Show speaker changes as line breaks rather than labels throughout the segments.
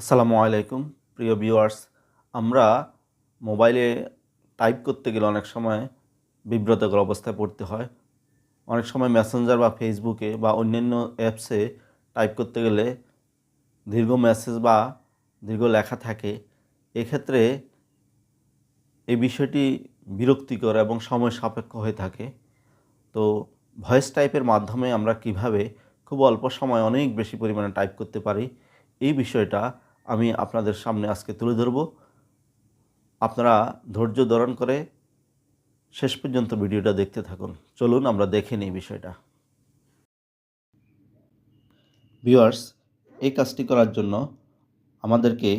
আসসালামু আলাইকুম, প্রিয় ভিউয়ার্স। আমরা মোবাইলে টাইপ করতে গেলে অনেক সময় বিব্রতকর অবস্থায় পড়তে হয়। অনেক সময় মেসেঞ্জার বা ফেসবুকে বা অন্যান্য অ্যাপসে টাইপ করতে গেলে দীর্ঘ মেসেজ বা দীর্ঘ লেখা থাকে। এক্ষেত্রে এই বিষয়টি বিরক্তিকর এবং সময় সাপেক্ষ হয়ে থাকে। তো ভয়েস টাইপের মাধ্যমে আমরা কীভাবে খুব অল্প সময় অনেক বেশি পরিমাণে টাইপ করতে পারি, এই বিষয়টা আমি আপনাদের সামনে আজকে তুলে ধরব। আপনারা ধৈর্য ধারণ করে শেষ পর্যন্ত ভিডিওটা দেখতে থাকুন। চলুন আমরা দেখে নিই বিষয়টা। ভিউয়ার্স, এই কাজটি করার জন্য আমাদেরকে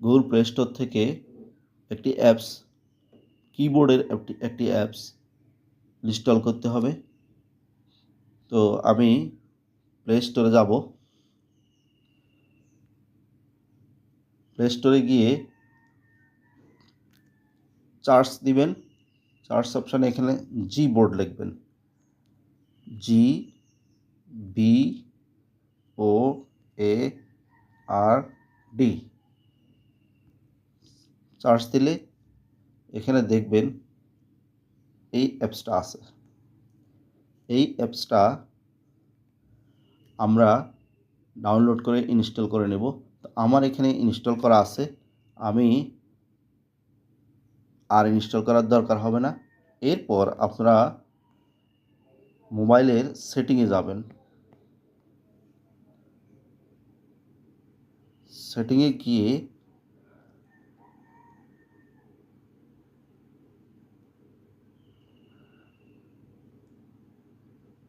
গুগল প্লে স্টোর থেকে একটি অ্যাপস, কিবোর্ডের একটি একটি অ্যাপস ইনস্টল করতে হবে। তো আমি প্লে স্টোরে যাব। প্লে স্টোরে গিয়ে চার্জ দিবেন। চার্জ অপশানে এখানে জি বোর্ড লিখবেন। G B O A R D charge দিলে এখানে দেখবেন এই অ্যাপসটা আছে। এই অ্যাপসটা আমরা ডাউনলোড করে ইনস্টল করে নেব। আমার এখানে ইনস্টল করা আছে। আমি আর ইনস্টল করার দরকার হবে না। এরপর আপনারা মোবাইলের সেটিংয়ে যাবেন। সেটিংয়ে গিয়ে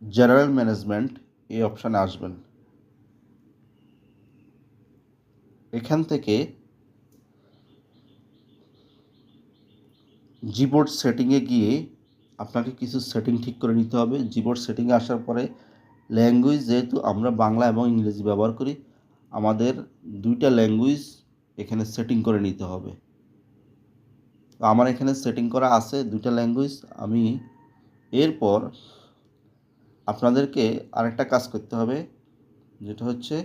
জেনারেল ম্যানেজমেন্ট এই অপশানে আসবেন। এখান থেকে জিবোর্ড সেটিংয়ে গিয়ে আপনাকে কিছু সেটিং ঠিক করে নিতে হবে। জিবোর্ড সেটিংয়ে আসার পরে ল্যাঙ্গুয়েজ যেহেতু আমরা বাংলা এবং ইংরেজি ব্যবহার করি, আমাদের দুইটা ল্যাঙ্গুয়েজ এখানে সেটিং করে নিতে হবে। আমার এখানে সেটিং করা আছে দুইটা ল্যাঙ্গুয়েজ আমি এরপর আপনাদেরকে আরেকটা কাজ করতে হবে, যেটা হচ্ছে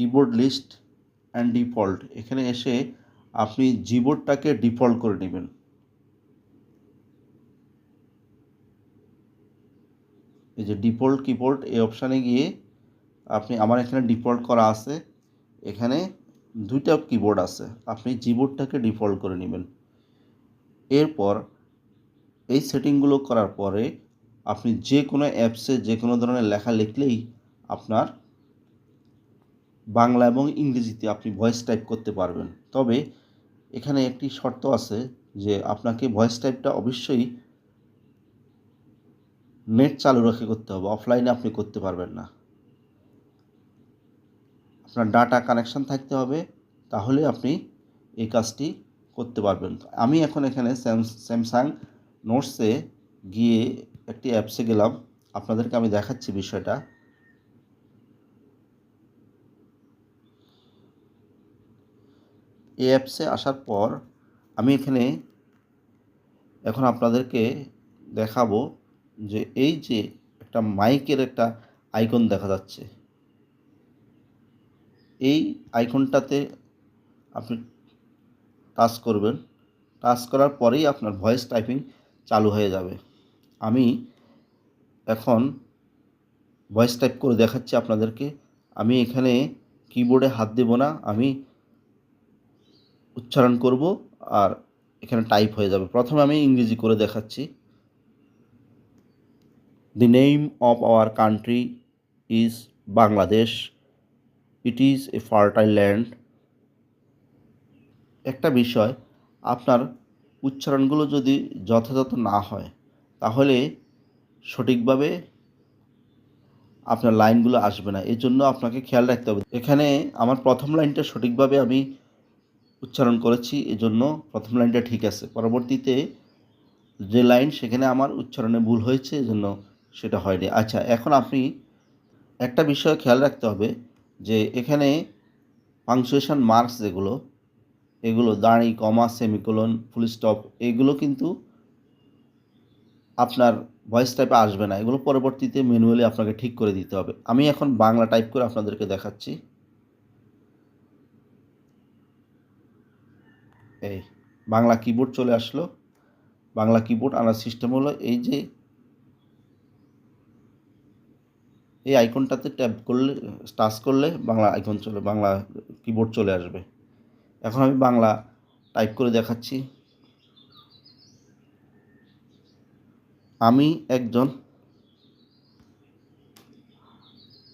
কিবোর্ড লিস্ট অ্যান্ড ডিফল্ট এখানে এসে আপনি জিবোর্ডটাকে ডিফল্ট করে নেবেন। এই যে ডিফল্ট কিবোর্ড এই অপশানে গিয়ে আপনি, আমার এখানে ডিফল্ট করা আছে। এখানে দুইটা কিবোর্ড আছে। আপনি জিবোর্ডটাকে ডিফল্ট করে নেবেন। এরপর এই সেটিংগুলো করার পরে আপনি যে কোনো অ্যাপসে যে কোনো ধরনের লেখা লিখলেই আপনার বাংলা এবং ইংরেজিতে আপনি ভয়েস টাইপ করতে পারবেন। তবে এখানে একটি শর্ত আছে যে আপনাকে ভয়েস টাইপটা অবশ্যই নেট চালু রেখে করতে হবে অফলাইনে আপনি করতে পারবেন না। আপনার ডাটা কানেকশন থাকতে হবে, তাহলে আপনি এই কাজটি করতে পারবেন। আমি এখন এখানে স্যামসাং নোটসে গিয়ে একটি অ্যাপসে গেলাম। আপনাদেরকে আমি দেখাচ্ছি বিষয়টা। এই অ্যাপসে আসার পর আমি এখানে এখন আপনাদেরকে দেখাবো যে এই যে একটা মাইকের একটা আইকন দেখা যাচ্ছে। এই আইকনটাতে আপনি টাচ করবেন। টাচ করার পরেই আপনার ভয়েস টাইপিং চালু হয়ে যাবে। আমি এখন ভয়েস টাইপ করে দেখাচ্ছি আপনাদেরকে। আমি এখানে কিবোর্ডে হাত দেব না। আমি উচ্চারণ করব আর এখানে টাইপ হয়ে যাবে। প্রথমে আমি ইংরেজি করে দেখাচ্ছি। The name of our country is Bangladesh it is a fertile land একটা বিষয়, আপনার উচ্চারণগুলো যদি যথাযথ না হয়, তাহলে সঠিকভাবে আপনার লাইনগুলো আসবে না। এর জন্য আপনাকে খেয়াল রাখতে হবে। এখানে আমার প্রথম লাইনটা সঠিকভাবে আমি উচ্চারণ করেছি, এজন্য প্রথম লাইনটা ঠিক আছে। পরবর্তীতে যে লাইন, সেখানে আমার উচ্চারণে ভুল হয়েছে, এজন্য সেটা হয়নি। আচ্ছা এখন আপনি একটা বিষয় খেয়াল রাখতে হবে যে এখানে পাংচুয়েশন মার্কস যেগুলো, এগুলো দাঁড়ি, কমা সেমিকোলন ফুল স্টপ এগুলো কিন্তু আপনার ভয়েস টাইপে আসবে না। এগুলো পরবর্তীতে ম্যানুয়ালি আপনাকে ঠিক করে দিতে হবে। আমি এখন বাংলা টাইপ করে আপনাদেরকে দেখাচ্ছি। এই বাংলা কিবোর্ড চলে আসলো। বাংলা কিবোর্ড আনার সিস্টেম হলো এই যে এই আইকনটাতে ট্যাপ করলে টাচ করলে বাংলা আইকন চলে, বাংলা কিবোর্ড চলে আসবে। এখন আমি বাংলা টাইপ করে দেখাচ্ছি। আমি একজন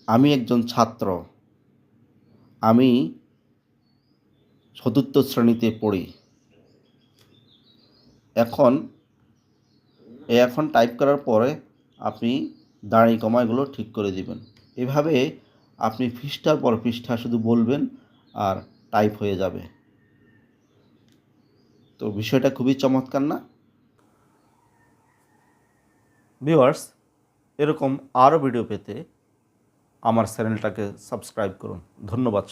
আমি একজন ছাত্র। আমি চতুর্থ শ্রেণীতে পড়ি। এখন এখন টাইপ করার পরে আপনি দাঁড়ি কমাগুলো ঠিক করে দিবেন। এভাবে আপনি পৃষ্ঠার পর পৃষ্ঠা শুধু বলবেন আর টাইপ হয়ে যাবে। তো বিষয়টা খুবই চমৎকার না? ভিউয়ার্স, এরকম আরও ভিডিও পেতে আমার চ্যানেলটাকে সাবস্ক্রাইব করুন। ধন্যবাদ